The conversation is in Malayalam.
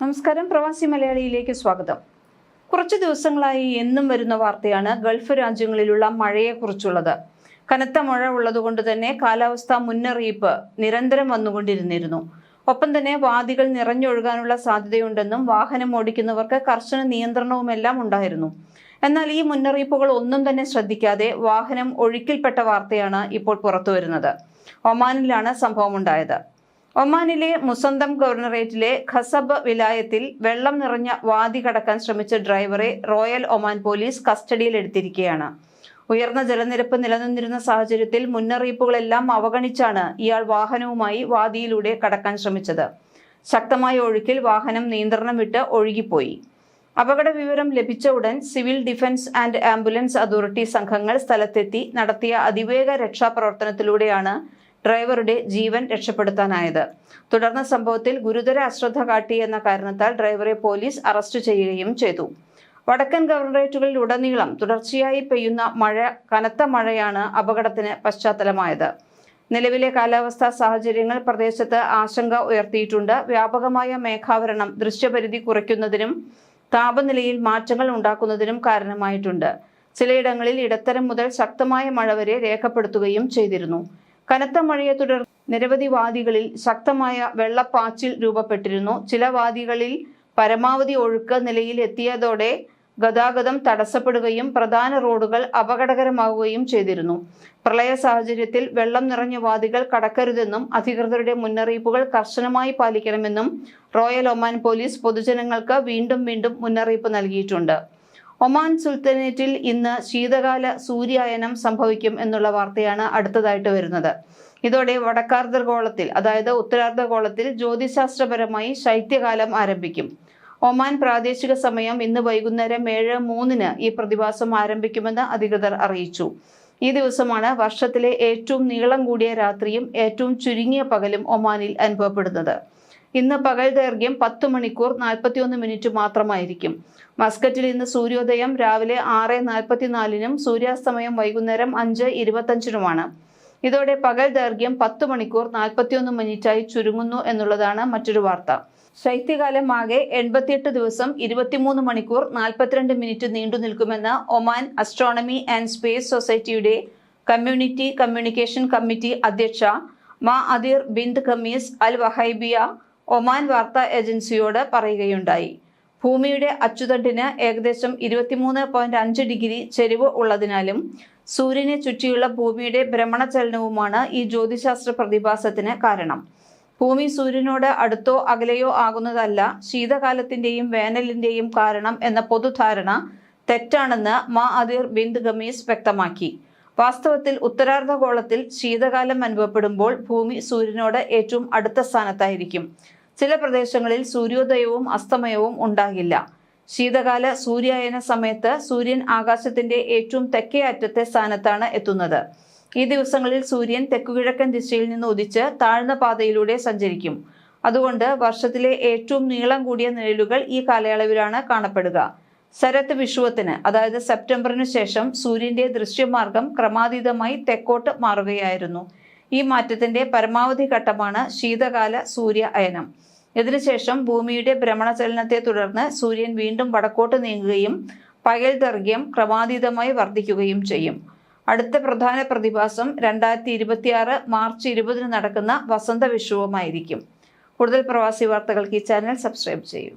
നമസ്കാരം. പ്രവാസി മലയാളിയിലേക്ക് സ്വാഗതം. കുറച്ച് ദിവസങ്ങളായി എന്നും വരുന്ന വാർത്തയാണ് ഗൾഫ് രാജ്യങ്ങളിലുള്ള മഴയെക്കുറിച്ചുള്ളത്. കനത്ത മഴ ഉള്ളതുകൊണ്ട് തന്നെ കാലാവസ്ഥാ മുന്നറിയിപ്പ് നിരന്തരം വന്നുകൊണ്ടിരുന്നിരുന്നു. ഒപ്പം തന്നെ വാദികൾ നിറഞ്ഞൊഴുകാനുള്ള സാധ്യതയുണ്ടെന്നും വാഹനം ഓടിക്കുന്നവർക്ക് കർശന നിയന്ത്രണവുമെല്ലാം ഉണ്ടായിരുന്നു. എന്നാൽ ഈ മുന്നറിയിപ്പുകൾ ഒന്നും തന്നെ ശ്രദ്ധിക്കാതെ വാഹനം ഒഴുക്കിൽപ്പെട്ട വാർത്തയാണ് ഇപ്പോൾ പുറത്തുവരുന്നത്. ഒമാനിലാണ് സംഭവമുണ്ടായത്. ഒമാനിലെ മുസന്തം ഗവർണറേറ്റിലെ ഖസബ് വിലായത്തിൽ വെള്ളം നിറഞ്ഞ വാതി കടക്കാൻ ശ്രമിച്ച ഡ്രൈവറെ റോയൽ ഒമാൻ പോലീസ് കസ്റ്റഡിയിലെടുത്തിരിക്കുകയാണ്. ഉയർന്ന ജലനിരപ്പ് നിലനിന്നിരുന്ന സാഹചര്യത്തിൽ മുന്നറിയിപ്പുകളെല്ലാം അവഗണിച്ചാണ് ഇയാൾ വാഹനവുമായി വാദിയിലൂടെ കടക്കാൻ ശ്രമിച്ചത്. ശക്തമായ ഒഴുക്കിൽ വാഹനം നിയന്ത്രണം വിട്ട് ഒഴുകിപ്പോയി. അപകട വിവരം ലഭിച്ച ഉടൻ civil defence and ambulance authority സംഘങ്ങൾ സ്ഥലത്തെത്തി നടത്തിയ അതിവേഗ രക്ഷാപ്രവർത്തനത്തിലൂടെയാണ് ഡ്രൈവറുടെ ജീവൻ രക്ഷപ്പെടുത്താനായത്. തുടർന്ന് സംഭവത്തിൽ ഗുരുതര അശ്രദ്ധ കാട്ടിയെന്ന കാരണത്താൽ ഡ്രൈവറെ പോലീസ് അറസ്റ്റ് ചെയ്യുകയും ചെയ്തു. വടക്കൻ ഗവർണറേറ്റുകളിൽ ഉടനീളം തുടർച്ചയായി പെയ്യുന്ന മഴ കനത്ത മഴയാണ് അപകടത്തിന് പശ്ചാത്തലമായത്. നിലവിലെ കാലാവസ്ഥാ സാഹചര്യങ്ങൾ പ്രദേശത്ത് ആശങ്ക ഉയർത്തിയിട്ടുണ്ട്. വ്യാപകമായ മേഘാവരണം ദൃശ്യപരിധി കുറയ്ക്കുന്നതിനും താപനിലയിൽ മാറ്റങ്ങൾ ഉണ്ടാക്കുന്നതിനും കാരണമായിട്ടുണ്ട്. ചിലയിടങ്ങളിൽ ഇടത്തരം മുതൽ ശക്തമായ മഴ വരെ രേഖപ്പെടുത്തുകയും ചെയ്തിരുന്നു. കനത്ത മഴയെ തുടർന്ന് നിരവധി വാദികളിൽ ശക്തമായ വെള്ളപ്പാച്ചിൽ രൂപപ്പെട്ടിരുന്നു. ചില വാദികളിൽ പരമാവധി ഒഴുക്ക് നിലയിൽ എത്തിയതോടെ ഗതാഗതം തടസ്സപ്പെടുകയും പ്രധാന റോഡുകൾ അപകടകരമാവുകയും ചെയ്തിരുന്നു. പ്രളയ സാഹചര്യത്തിൽ വെള്ളം നിറഞ്ഞ വാദികൾ കടക്കരുതെന്നും അധികൃതരുടെ മുന്നറിയിപ്പുകൾ കർശനമായി പാലിക്കണമെന്നും റോയൽ ഒമാൻ പോലീസ് പൊതുജനങ്ങൾക്ക് വീണ്ടും വീണ്ടും മുന്നറിയിപ്പ് നൽകിയിട്ടുണ്ട്. ഒമാൻ സുൽത്തനേറ്റിൽ ഇന്ന് ശീതകാല സൂര്യായനം സംഭവിക്കും എന്നുള്ള വാർത്തയാണ് അടുത്തതായിട്ട് വരുന്നത്. ഇതോടെ വടക്കാർദ്ധഗോളത്തിൽ അതായത് ഉത്തരാർദ്ധഗോളത്തിൽ ജ്യോതിശാസ്ത്രപരമായി ശൈത്യകാലം ആരംഭിക്കും. ഒമാൻ പ്രാദേശിക സമയം ഇന്ന് വൈകുന്നേരം ഏഴ് മൂന്നിന് ഈ പ്രതിഭാസം ആരംഭിക്കുമെന്ന് അധികൃതർ അറിയിച്ചു. ഈ ദിവസമാണ് വർഷത്തിലെ ഏറ്റവും നീളം കൂടിയ രാത്രിയും ഏറ്റവും ചുരുങ്ങിയ പകലും ഒമാനിൽ അനുഭവപ്പെടുന്നത്. ഇന്ന് പകൽ ദൈർഘ്യം പത്ത് മണിക്കൂർ നാൽപ്പത്തിയൊന്ന് മിനിറ്റ് മാത്രമായിരിക്കും. മസ്കറ്റിൽ ഇന്ന് സൂര്യോദയം രാവിലെ ആറ് നാൽപ്പത്തിനാലിനും സൂര്യാസ്തമയം വൈകുന്നേരം അഞ്ച് ഇരുപത്തഞ്ചിനുമാണ്. ഇതോടെ പകൽ ദൈർഘ്യം പത്ത് മണിക്കൂർ നാൽപ്പത്തിയൊന്ന് മിനിറ്റായി ചുരുങ്ങുന്നു എന്നുള്ളതാണ് മറ്റൊരു വാർത്ത. ശൈത്യകാലം ആകെ എൺപത്തിയെട്ട് ദിവസം ഇരുപത്തിമൂന്ന് മണിക്കൂർ നാൽപ്പത്തിരണ്ട് മിനിറ്റ് നീണ്ടു നിൽക്കുമെന്ന് ഒമാൻ അസ്ട്രോണമി ആൻഡ് സ്പേസ് സൊസൈറ്റിയുടെ കമ്മ്യൂണിറ്റി കമ്മ്യൂണിക്കേഷൻ കമ്മിറ്റി അധ്യക്ഷ മാ അദീർ ബിന്ദ് ഖമീസ് അൽ വഹൈബിയ ഒമാൻ വാർത്താ ഏജൻസിയോട് പറയുകയുണ്ടായി. ഭൂമിയുടെ അച്ചുതണ്ടിന് ഏകദേശം ഇരുപത്തിമൂന്ന് പോയിന്റ് അഞ്ച് ഡിഗ്രി ചെരിവ് ഉള്ളതിനാലും സൂര്യനെ ചുറ്റിയുള്ള ഭൂമിയുടെ ഭ്രമണചലനവുമാണ് ഈ ജ്യോതിശാസ്ത്ര പ്രതിഭാസത്തിന് കാരണം. ഭൂമി സൂര്യനോട് അടുത്തോ അകലെയോ ആകുന്നതല്ല ശീതകാലത്തിന്റെയും വേനലിന്റെയും കാരണം എന്ന പൊതുധാരണ തെറ്റാണെന്ന് മാ അതിർ ബിന്ദ് ഗമീസ് വ്യക്തമാക്കി. വാസ്തവത്തിൽ ഉത്തരാർദ്ധഗോളത്തിൽ ശീതകാലം അനുഭവപ്പെടുമ്പോൾ ഭൂമി സൂര്യനോട് ഏറ്റവും അടുത്ത സ്ഥാനത്തായിരിക്കും. ചില പ്രദേശങ്ങളിൽ സൂര്യോദയവും അസ്തമയവും ഉണ്ടാകില്ല. ശീതകാല സൂര്യായന സമയത്ത് സൂര്യൻ ആകാശത്തിന്റെ ഏറ്റവും തെക്കേ അറ്റത്തെ സ്ഥാനത്താണ് എത്തുന്നത്. ഈ ദിവസങ്ങളിൽ സൂര്യൻ തെക്കുകിഴക്കൻ ദിശയിൽ നിന്ന് ഉദിച്ച് താഴ്ന്ന പാതയിലൂടെ സഞ്ചരിക്കും. അതുകൊണ്ട് വർഷത്തിലെ ഏറ്റവും നീളം കൂടിയ നിഴലുകൾ ഈ കാലയളവിലാണ് കാണപ്പെടുക. ശരത് വിഷുവത്തിന് അതായത് സെപ്റ്റംബറിന് ശേഷം സൂര്യന്റെ ദൃശ്യമാർഗം ക്രമാതീതമായി തെക്കോട്ട് മാറുകയായിരുന്നു. ഈ മാറ്റത്തിന്റെ പരമാവധി ഘട്ടമാണ് ശീതകാല സൂര്യ അയനം. ഇതിനുശേഷം ഭൂമിയുടെ ഭ്രമണചലനത്തെ തുടർന്ന് സൂര്യൻ വീണ്ടും വടക്കോട്ട് നീങ്ങുകയും പകൽ ദൈർഘ്യം ക്രമാതീതമായി വർദ്ധിക്കുകയും ചെയ്യും. അടുത്ത പ്രധാന പ്രതിഭാസം രണ്ടായിരത്തി ഇരുപത്തിയാറ് മാർച്ച് ഇരുപതിന് നടക്കുന്ന വസന്ത വിഷുവുമായിരിക്കും. കൂടുതൽ പ്രവാസി വാർത്തകൾക്ക് ഈ ചാനൽ സബ്സ്ക്രൈബ് ചെയ്യൂ.